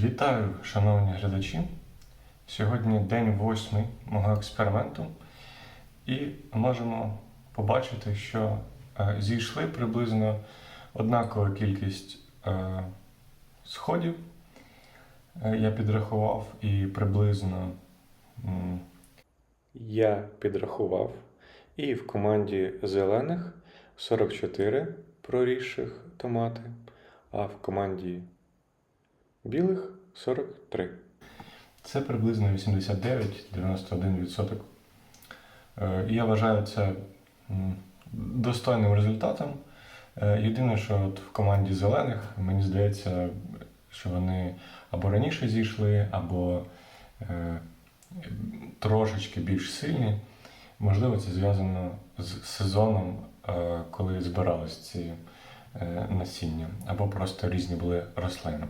Вітаю, шановні глядачі. Сьогодні день восьмий мого експерименту, і можемо побачити, що е, зійшли приблизно однакова кількість е, сходів. Е, я підрахував і приблизно. Я підрахував, і в команді зелених 44 прорісших томати, а в команді білих 43. Це приблизно 89-91%. Е, і Я вважаю це достойним результатом. Е, Єдине, що от в команді зелених, мені здається, що вони або раніше зійшли, або е, трошечки більш сильні. Можливо, це зв'язано з сезоном, коли збирались ці насіння, або просто різні були рослини.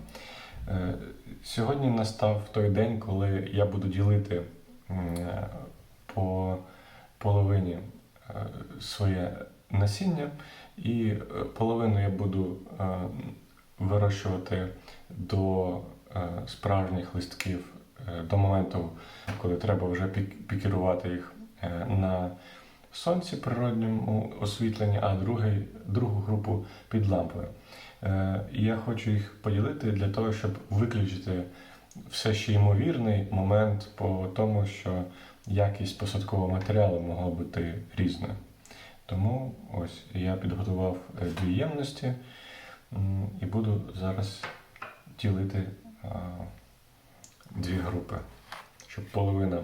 Е, Сьогодні настав той день, коли я буду ділити по половині е, своє насіння, і е, половину я буду вирощувати до справжніх листків до моменту, коли треба вже пік- пікірувати їх на сонці природньому освітленні, а другий, другу групу під лампою. Е, я хочу їх поділити для того, щоб виключити все ще ймовірний момент по тому, що якість посадкового матеріалу могла бути різною. Тому ось я підготував е, дві ємності і буду зараз ділити дві групи, щоб половина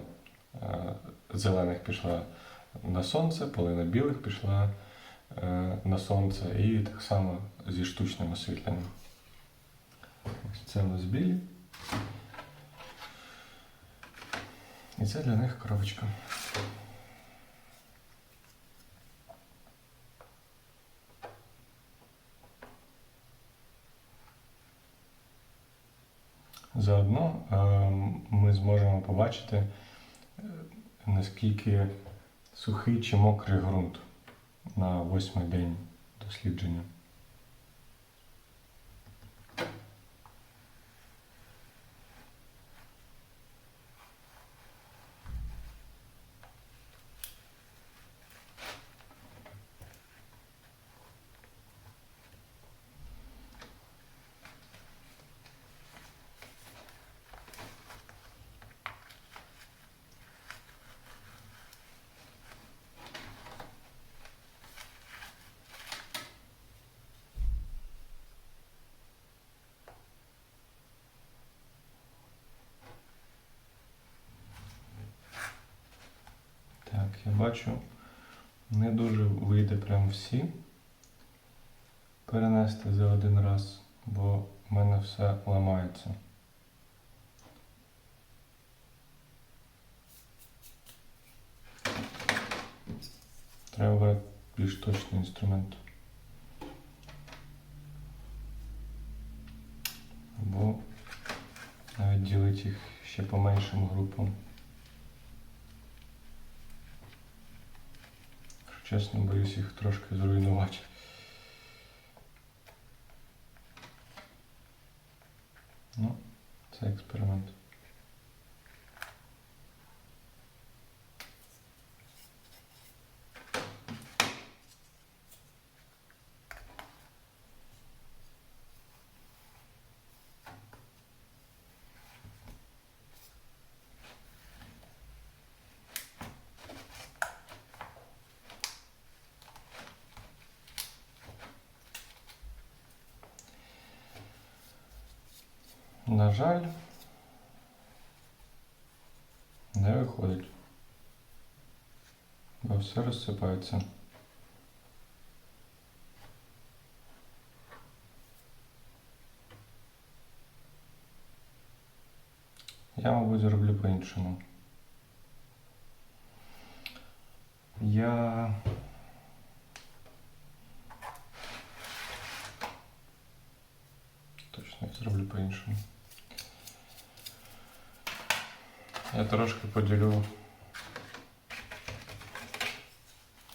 зелених пішла на сонце, половина білих пішла е, на сонце і так само зі штучним освітленням. Ось це у нас білі. І це для них коробочка. Заодно е, ми зможемо побачити, е, наскільки сухий чи мокрий ґрунт на восьмий день дослідження. Так, я бачу, не дуже вийде прям всі перенести за один раз, бо в мене все ламається. Треба більш точний інструмент. Або навіть ділити їх ще по меншим групам. Чесно, боюсь їх трошки зруйнувати. Ну, це експеримент. На жаль, не виходить. Бо все розсипається. Я, мабуть, зроблю по-іншому. Я точно зроблю по-іншому. я трошки поділю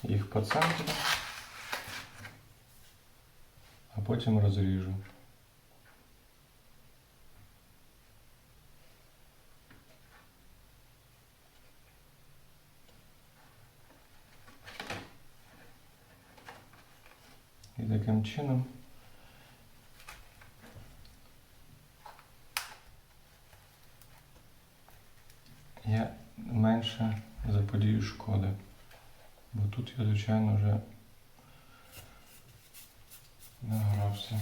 їх по центру, а потім розріжу. І таким чином Звичайно, вже награвся.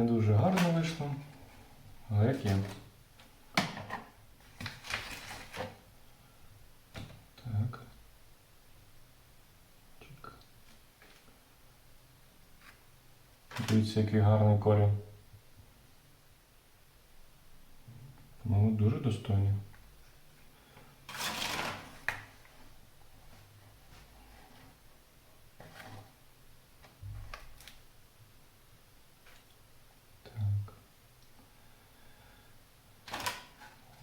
Не дуже гарно вийшло, але як є. Так. Чик. Дивіться, який гарний корінь. Ну, дуже достойний. Так.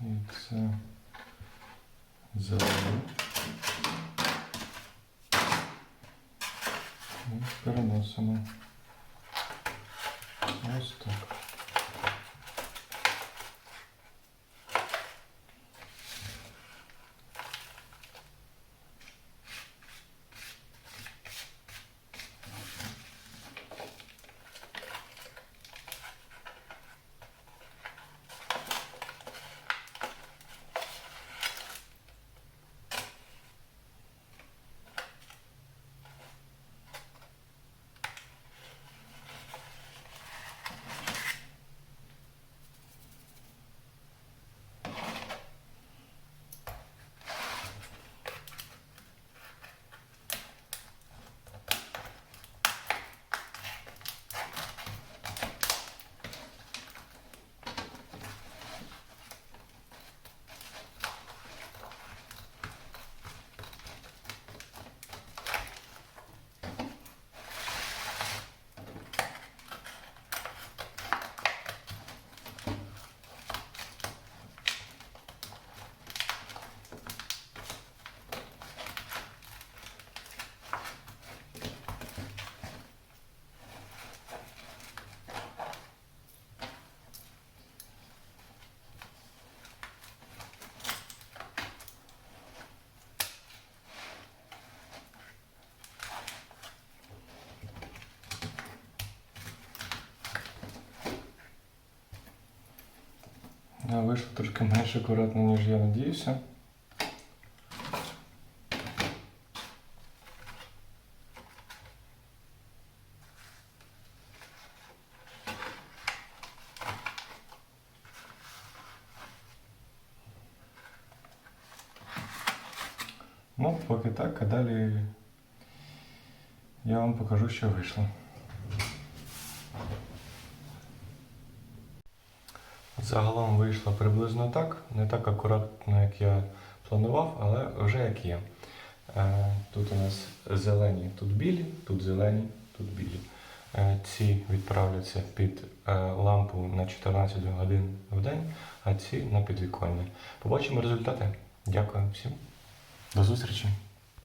І це зелено. І переносимо. Ось так. вышло только меньше аккуратно, ниже я надеюсь. А. Ну, поки так, а далее я вам покажу, что вышло. Загалом вийшло приблизно так, не так акуратно, як я планував, але вже як є. Е, Тут у нас зелені, тут білі, тут зелені, тут білі. Е, Ці відправляться під е, лампу на 14 годин в день, а ці на підвіконня. Побачимо результати. Дякую всім. До зустрічі!